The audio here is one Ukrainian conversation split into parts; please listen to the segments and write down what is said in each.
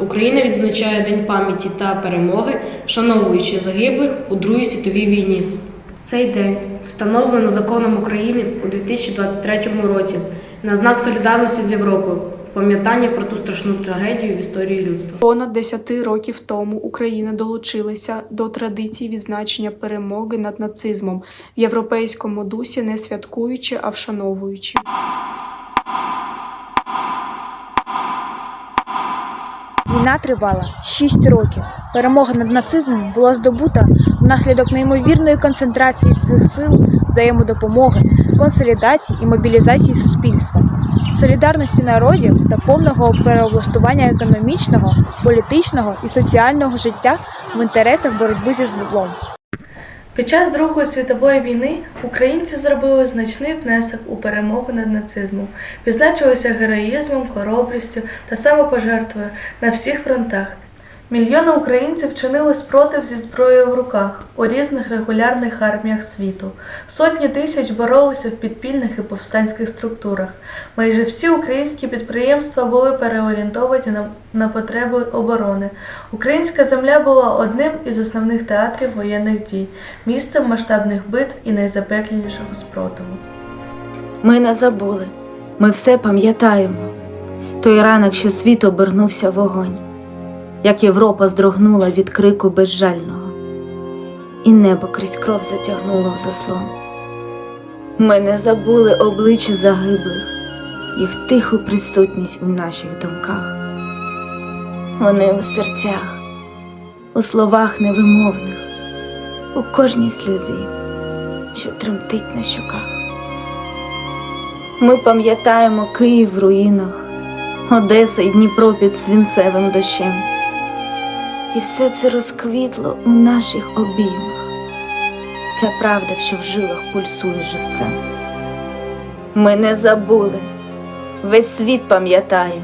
Україна відзначає День пам'яті та перемоги, вшановуючи загиблих у Другій світовій війні. Цей день встановлено законом України у 2023 році на знак солідарності з Європою, пам'ятання про ту страшну трагедію в історії людства. Понад 10 років тому Україна долучилася до традицій відзначення перемоги над нацизмом в європейському дусі, не святкуючи, а вшановуючи. Війна тривала 6 років. Перемога над нацизмом була здобута внаслідок неймовірної концентрації цих сил, взаємодопомоги, консолідації і мобілізації суспільства, солідарності народів та повного переоблаштування економічного, політичного і соціального життя в інтересах боротьби зі злом. Під час Другої світової війни українці зробили значний внесок у перемогу над нацизмом, відзначилися героїзмом, хоробрістю та самопожертвою на всіх фронтах. Мільйони українців чинили спротив зі зброєю в руках у різних регулярних арміях світу. Сотні тисяч боролися в підпільних і повстанських структурах. Майже всі українські підприємства були переорієнтовані на, на потреби оборони. Українська земля була одним із основних театрів воєнних дій, місцем масштабних битв і найзапеклішого спротиву. Ми не забули, ми все пам'ятаємо. Той ранок, що світ обернувся вогонь, як Європа здрогнула від крику безжального, і небо крізь кров затягнуло в заслон. Ми не забули обличчя загиблих, їх тиху присутність у наших думках. Вони у серцях, у словах невимовних, у кожній сльозі, що тремтить на щоках. Ми пам'ятаємо Київ в руїнах, Одеса і Дніпро під свинцевим дощем. І все це розквітло у наших обіймах. Ця правда, що в жилах пульсує живцем. Ми не забули, весь світ пам'ятає,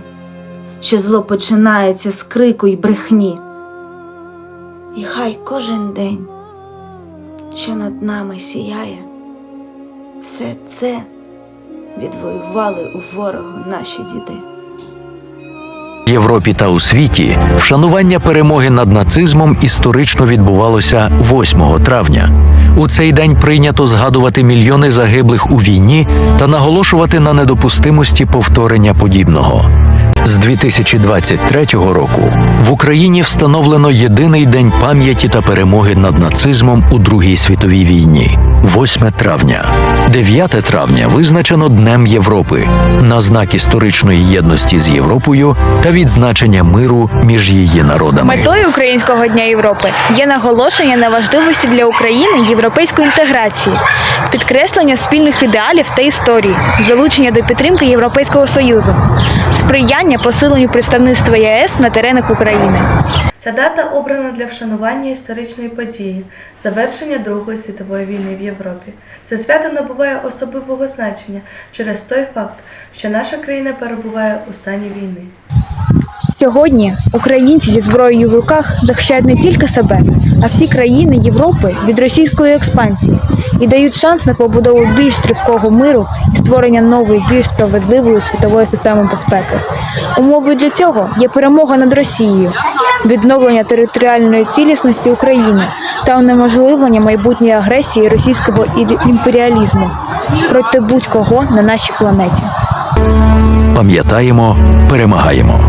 що зло починається з крику й брехні. І хай кожен день, що над нами сіяє, все це відвоювали у ворогу наші діди. Європі та у світі вшанування перемоги над нацизмом історично відбувалося 8 травня. У цей день прийнято згадувати мільйони загиблих у війні та наголошувати на недопустимості повторення подібного. З 2023 року в Україні встановлено єдиний день пам'яті та перемоги над нацизмом у Другій світовій війні 8 травня. 9 травня визначено Днем Європи на знак історичної єдності з Європою та відзначення миру між її народами. Метою Українського дня Європи є наголошення на важливості для України європейської інтеграції, підкреслення спільних ідеалів та історії, залучення до підтримки Європейського Союзу, сприяння посиленню представництва ЄС на теренах України. Ця дата обрана для вшанування історичної події, завершення Другої світової війни в Європі. Це свято набуває особливого значення через той факт, що наша країна перебуває у стані війни. Сьогодні українці зі зброєю в руках захищають не тільки себе, а всі країни Європи від російської експансії і дають шанс на побудову більш стрівкого миру і створення нової, більш справедливої світової системи безпеки. Умовою для цього є перемога над Росією, відновлення територіальної цілісності України та унеможливлення майбутньої агресії російського імперіалізму проти будь-кого на нашій планеті. Пам'ятаємо, перемагаємо.